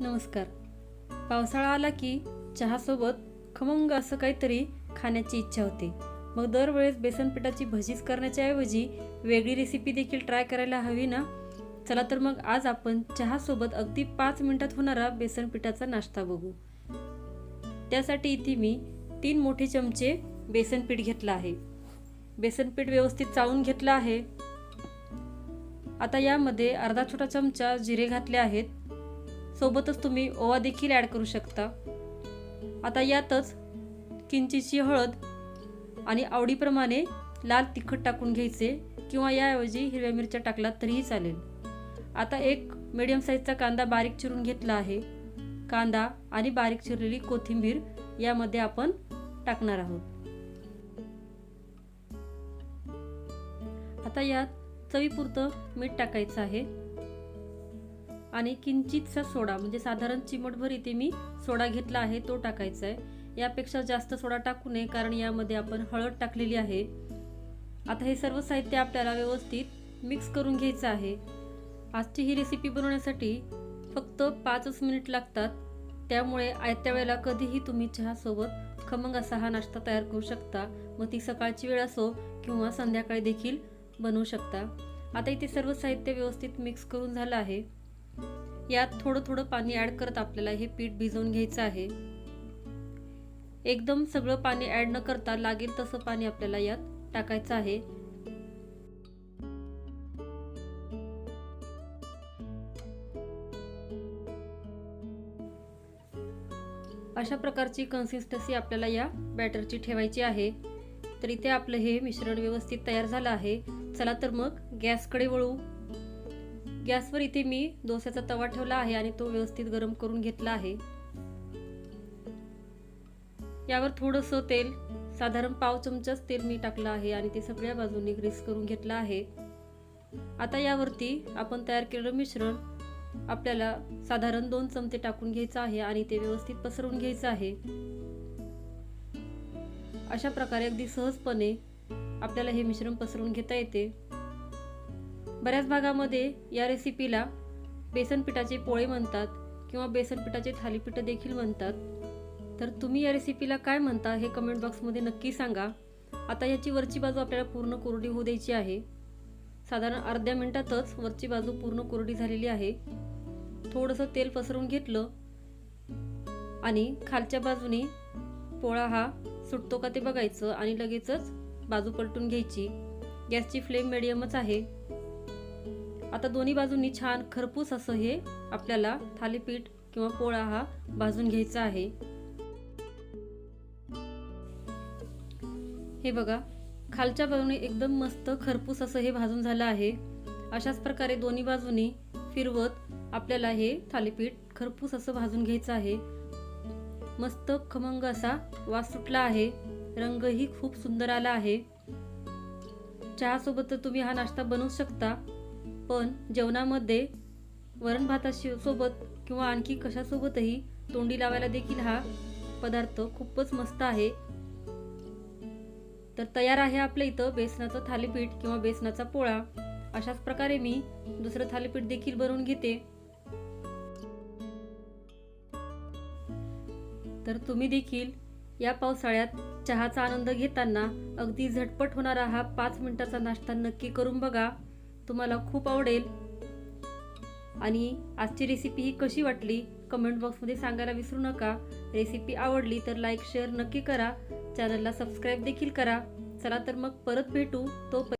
नमस्कार. पावसाळा आला की चहासोबत खमंग असं काहीतरी खाण्याची इच्छा होते. मग दरवेळेस बेसन पिठाची भजीच करण्याच्या ऐवजी वेगळी रेसिपी देखील ट्राय करायला हवी ना? चला तर मग आज आपण चहासोबत अगदी पाच मिनिटात होणारा बेसन पिठाचा नाश्ता बघू. त्यासाठी इथे मी तीन मोठे चमचे बेसन पीठ घेतलं आहे. बेसन पीठ व्यवस्थित चाळून घेतलं आहे. आता यामध्ये अर्धा छोटा चमचा जिरे घातले आहेत. सोबतच तुम्ही ओवा देखील ॲड करू शकता. आता यातच किंचितशी हळद आणि आवडीप्रमाणे लाल तिखट टाकून घ्यायचे किंवा याऐवजी हिरव्या मिरच्या टाकलात तरीही चालेल. आता एक मिडियम साईजचा कांदा बारीक चिरून घेतला आहे. कांदा आणि बारीक चिरलेली कोथिंबीर यामध्ये आपण टाकणार आहोत. आता यात चवीपुरतं मीठ टाकायचं आहे. आणि किंचितसा सोडा म्हणजे साधारण चिमटभर इथे मी सोडा घेतला आहे तो टाकायचा आहे. यापेक्षा जास्त सोडा टाकू नये कारण यामध्ये आपण हळद टाकलेली आहे. आता हे सर्व साहित्य आपल्याला व्यवस्थित मिक्स करून घ्यायचं आहे. आजची ही रेसिपी बनवण्यासाठी फक्त पाचच मिनिट लागतात. त्यामुळे आयत्या वेळेला कधीही तुम्ही चहासोबत खमंग असा हा नाश्ता तयार करू शकता. मग ती सकाळची वेळ असो किंवा संध्याकाळी देखील बनवू शकता. आता इथे सर्व साहित्य व्यवस्थित मिक्स करून झालं आहे. यात थोडं थोडं पाणी ॲड करत आपल्याला हे पीठ भिजवून घ्यायचं आहे. एकदम सगळं पाणी ॲड न करता लागेल तसं पाणी आपल्याला यात टाकायचं आहे. अशा प्रकारची कन्सिस्टन्सी आपल्याला या बॅटरची ठेवायची आहे. तर इथे आपलं हे मिश्रण व्यवस्थित तयार झालं आहे. चला तर मग गॅसकडे वळू. गॅसवर इथे मी डोस्याचा तवा ठेवला आहे आणि तो व्यवस्थित गरम करून घेतला आहे. यावर थोडंसं तेल साधारण पाव चमचाच तेल मी टाकलं आहे आणि ते सगळ्या बाजूंनी ग्रीस करून घेतलं आहे. आता यावरती आपण तयार केलेलं मिश्रण आपल्याला साधारण दोन चमचे टाकून घ्यायचं आहे आणि ते व्यवस्थित पसरवून घ्यायचं आहे. अशा प्रकारे अगदी सहजपणे आपल्याला हे मिश्रण पसरवून घेता येते. बऱ्याच भागामध्ये या रेसिपीला बेसन पिठाचे पोळे म्हणतात किंवा बेसन पिठाचे थालीपीठ देखील म्हणतात. तर तुम्ही या रेसिपीला काय म्हणता हे कमेंट बॉक्समध्ये नक्की सांगा. आता याची वरची बाजू आपल्याला पूर्ण कोरडी होऊ द्यायची आहे. साधारण अर्ध्या मिनिटातच वरची बाजू पूर्ण कोरडी झालेली आहे. थोडंसं तेल पसरवून घेतलं. आणि खालच्या बाजूने पोळा हा सुटतो का ते बघायचं आणि लगेचच बाजू पलटून घ्यायची. गॅसची फ्लेम मिडियमच आहे. आता दोन्ही बाजूंनी छान खरपूस असं हे आपल्याला थालीपीठ किंवा पोळा हा भाजून घ्यायचा आहे. हे बघा खालच्या बाजूने एकदम मस्त खरपूस असं हे भाजून झालं आहे. अशाच प्रकारे दोन्ही बाजूंनी फिरवत आपल्याला हे थालीपीठ खरपूस असं भाजून घ्यायचं आहे. मस्त खमंग असा वास सुटला आहे. रंगही खूप सुंदर आला आहे. चहासोबत तर तुम्ही हा नाश्ता बनवू शकता. पण जेवणामध्ये वरण भातासोबत किंवा आणखी कशासोबतही तोंडी लावायला देखील हा पदार्थ खूपच मस्त आहे. तर तयार आहे आपल्या इथं बेसनाचं थालीपीठ किंवा बेसनाचा पोळा. अशाच प्रकारे मी दुसरं थालीपीठ देखील बनवून घेते. तर तुम्ही देखील या पावसाळ्यात चहाचा आनंद घेताना अगदी झटपट होणारा हा पाच मिनिटाचा नाश्ता नक्की करून बघा. तुम्हाला खूप आवडेल. आणि आजची रेसिपी ही कशी वाटली कमेंट बॉक्समध्ये सांगायला विसरू नका. रेसिपी आवडली तर लाईक शेअर नक्की करा. चॅनलला सबस्क्राईब देखील करा. चला तर मग परत भेटू. तो